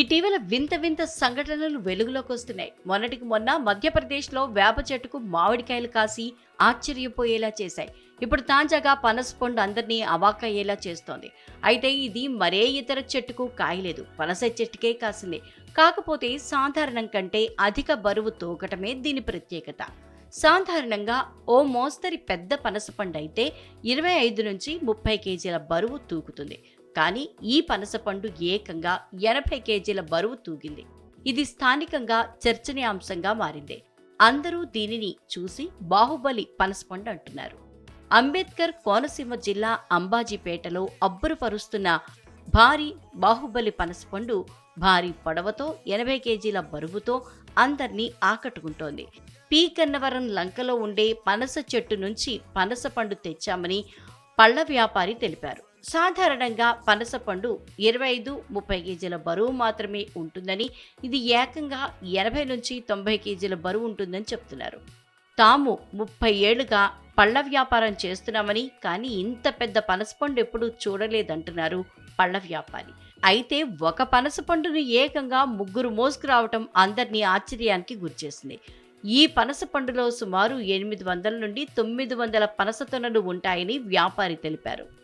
ఇటీవల వింత వింత సంఘటనలు వెలుగులోకి వస్తున్నాయి. మొన్నటికి మొన్న మధ్యప్రదేశ్లో వేప చెట్టుకు మామిడికాయలు కాసి ఆశ్చర్యపోయేలా చేశాయి. ఇప్పుడు తాజాగా పనస పండు అందరినీ అవాకయ్యేలా చేస్తోంది. అయితే ఇది మరే ఇతర చెట్టుకు కాయలేదు. పనస చెట్టుకే కాసింది. కాకపోతే సాధారణం కంటే అధిక బరువు తూకటమే దీని ప్రత్యేకత. సాధారణంగా ఓ మోస్తరి పెద్ద పనసపండు అయితే ఇరవై ఐదు నుంచి ముప్పై కేజీల బరువు తూకుతుంది. కానీ ఈ పనసపండు ఏకంగా ఎనభై కేజీల బరువు తూగింది. ఇది స్థానికంగా చర్చనీయాంశంగా మారింది. అందరూ దీనిని చూసి బాహుబలి పనసపండు అంటున్నారు. అంబేద్కర్ కోనసీమ జిల్లా అంబాజీపేటలో అబ్బురుపరుస్తున్న భారీ బాహుబలి పనసపండు భారీ పొడవతో ఎనభై కేజీల బరువుతో అందర్నీ ఆకట్టుకుంటోంది. పీ కన్నవరం లంకలో ఉండే పనస చెట్టు నుంచి పనస పండు తెచ్చామని పళ్ళ వ్యాపారి తెలిపారు. సాధారణంగా పనసపండు ఇరవై ఐదు ముప్పై కేజీల బరువు మాత్రమే ఉంటుందని ఇది ఏకంగా ఎనభై నుంచి తొంభై కేజీల బరువు ఉంటుందని చెప్తున్నారు. తాము ముప్పై ఏళ్ళుగా పళ్ళ వ్యాపారం చేస్తున్నామని కానీ ఇంత పెద్ద పనసపండు ఎప్పుడూ చూడలేదంటున్నారు పళ్ళ వ్యాపారి. అయితే ఒక పనసపండును ఏకంగా ముగ్గురు మోసుకురావటం అందరినీ ఆశ్చర్యానికి గురిచేసింది. ఈ పనస పండులో సుమారు ఎనిమిది వందల నుండి తొమ్మిది వందల పనస తొనలు ఉంటాయని వ్యాపారి తెలిపారు.